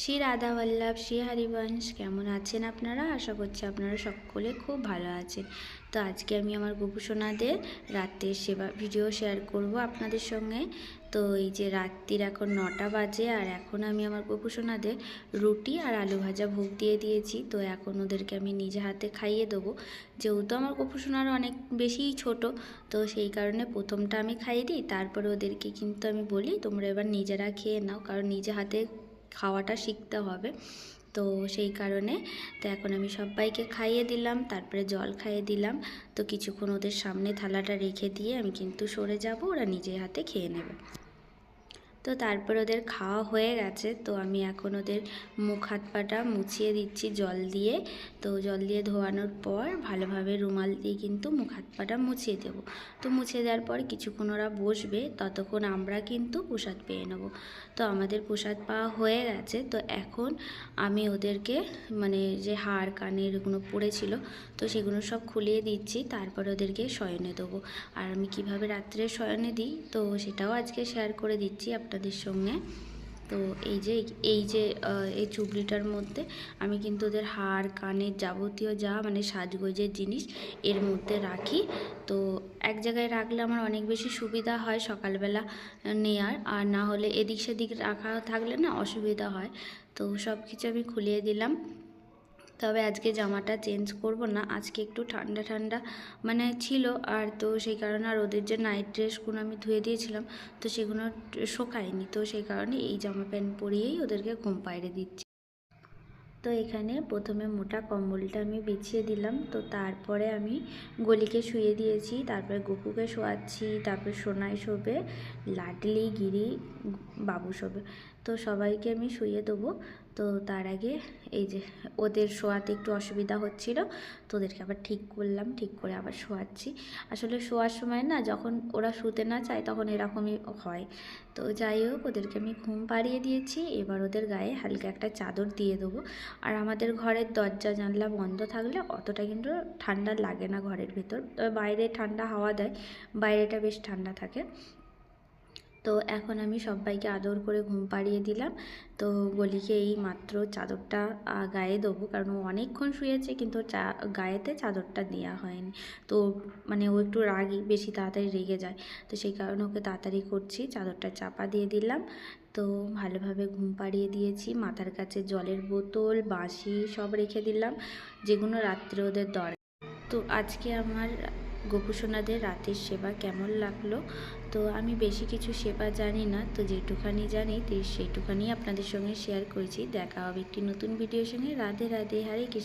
শ্রী রাধা বল্লভ শ্রী হরিবংশ, কেমন আছেন আপনারা? আশা করছি আপনারা সকলে খুব ভালো আছেন। তো আজকে আমি আমার গোপুসোনাদের রাত্রের সেবা ভিডিও শেয়ার করব আপনাদের সঙ্গে। তো এই যে রাত্রির এখন নটা বাজে আর এখন আমি আমার গোপুসোনাদের রুটি আর আলু ভাজা ভোগ দিয়ে দিয়েছি। তো এখন ওদেরকে আমি নিজে হাতে খাইয়ে দেবো। যেহেতু আমার গোপুসোনার অনেক বেশিই ছোট, তো সেই কারণে প্রথমটা আমি খাইয়ে দিই। তারপরে ওদেরকে কিন্তু আমি বলি, তোমরা এবার নিজেরা খেয়ে নাও। কারণ নিজে হাতে খাওয়াটা শিখতে হবে। তো সেই কারণে তো এখন আমি সবাইকে খাইয়ে দিলাম, তারপরে জল খাইয়ে দিলাম। তো কিছুক্ষণ ওদের সামনে থালাটা রেখে দিয়ে আমি কিন্তু সরে যাব, ওরা নিজে হাতে খেয়ে নেবে। তো তারপর ওদের খাওয়া হয়ে গেছে, তো আমি এখন ওদের মুখ হাত পাটা মুছিয়ে দিচ্ছি জল দিয়ে। তো জল দিয়ে ধোয়ানোর পর ভালোভাবে রুমাল দিয়ে কিন্তু মুখ হাত পাটা মুছিয়ে দেবো। তো মুছিয়ে দেওয়ার পর কিছুক্ষণ ওরা বসবে, ততক্ষণ আমরা কিন্তু প্রসাদ পেয়ে নেব। তো আমাদের প্রসাদ পাওয়া হয়ে গেছে, তো এখন আমি ওদেরকে মানে যে হাড়, কানের এগুলো পড়েছিল, তো সেগুলো সব খুলিয়ে দিচ্ছি, তারপর ওদেরকে শয়নে দেবো। আর আমি কীভাবে রাত্রে শয়নে দিই, তো সেটাও আজকে শেয়ার করে দিচ্ছি আপনাদের সঙ্গে। তো এই যে এই যে এই চুবড়িটার মধ্যে আমি কিন্তু ওদের হাড়, কানের যাবতীয় যা মানে সাজগোজের জিনিস এর মধ্যে রাখি। তো এক জায়গায় রাখলে আমার অনেক বেশি সুবিধা হয় সকালবেলা নেয়ার। আর না হলে এদিক সেদিক রাখা থাকলে না অসুবিধা হয়। তো সব কিছু আমি খুলিয়ে দিলাম। তবে আজকে জামাটা চেঞ্জ করব না। আজকে একটু ঠান্ডা ঠান্ডা মানে ছিল আর তো সেই কারণে আর ওদের যে নাইট ড্রেসগুলো আমি ধুয়ে দিয়েছিলাম, তো সেগুলো শোকায়নি। তো সেই কারণে এই জামা প্যান্ট পরিয়েই ওদেরকে ঘুম পাইরে দিচ্ছি। তো এখানে প্রথমে মোটা কম্বলটা আমি বিছিয়ে দিলাম, তো তারপরে আমি গলিকে শুয়ে দিয়েছি, তারপরে গপুকে শোয়াচ্ছি, তারপরে সোনাই শোবে, লাডলি গিরি বাবু শোবে। তো সবাইকে আমি শুয়ে দেবো। তো তার আগে এই যে ওদের শোয়াতে একটু অসুবিধা হচ্ছিল তো ওদেরকে আবার ঠিক করলাম, ঠিক করে আবার শোয়াচ্ছি। আসলে শোয়ার সময় না যখন ওরা শুতে না চায় তখন এরকমই হয়। তো যাই হোক, ওদেরকে আমি ঘুম পাড়িয়ে দিয়েছি, এবার ওদের গায়ে হালকা একটা চাদর দিয়ে দেবো। আর আমাদের ঘরের দরজা জানলা বন্ধ থাকলে অতটা কিন্তু ঠান্ডা লাগে না ঘরের ভেতর। তবে বাইরে ঠান্ডা হাওয়া দেয়, বাইরেটা বেশ ঠান্ডা থাকে। তো এখন আমি সবাইকে আদর করে ঘুম পাড়িয়ে দিলাম। তো গলিকে এই মাত্র চাদরটা গায়ে দেবো। কারণ ও অনেকক্ষণ শুয়েছে, কিন্তু চা, গায়েতে চাদরটা দেওয়া হয়নি। তো মানে ও একটু রাগি, বেশি তাড়াতাড়ি রেগে যায়। তো সেই কারণে ওকে তাড়াতাড়ি করছি, চাদরটা চাপা দিয়ে দিলাম। তো ভালোভাবে ঘুম পাড়িয়ে দিয়েছি। মাথার কাছে জলের বোতল, বাঁশি সব রেখে দিলাম। যেগুলো রাত্রে ওদের দরকার। তো আজকে আমার গোপুসোনাদের রাতের সেবা কেমন লাগল? তো আমি বেশি কিছু সেবা জানি না, তো যেটুখানি জানি তো সেইটুখানি আপনাদের সঙ্গে শেয়ার করেছি। দেখা হবে একটি নতুন ভিডিওর সঙ্গে। রাধে রাধে, হারে কৃষ্ণ।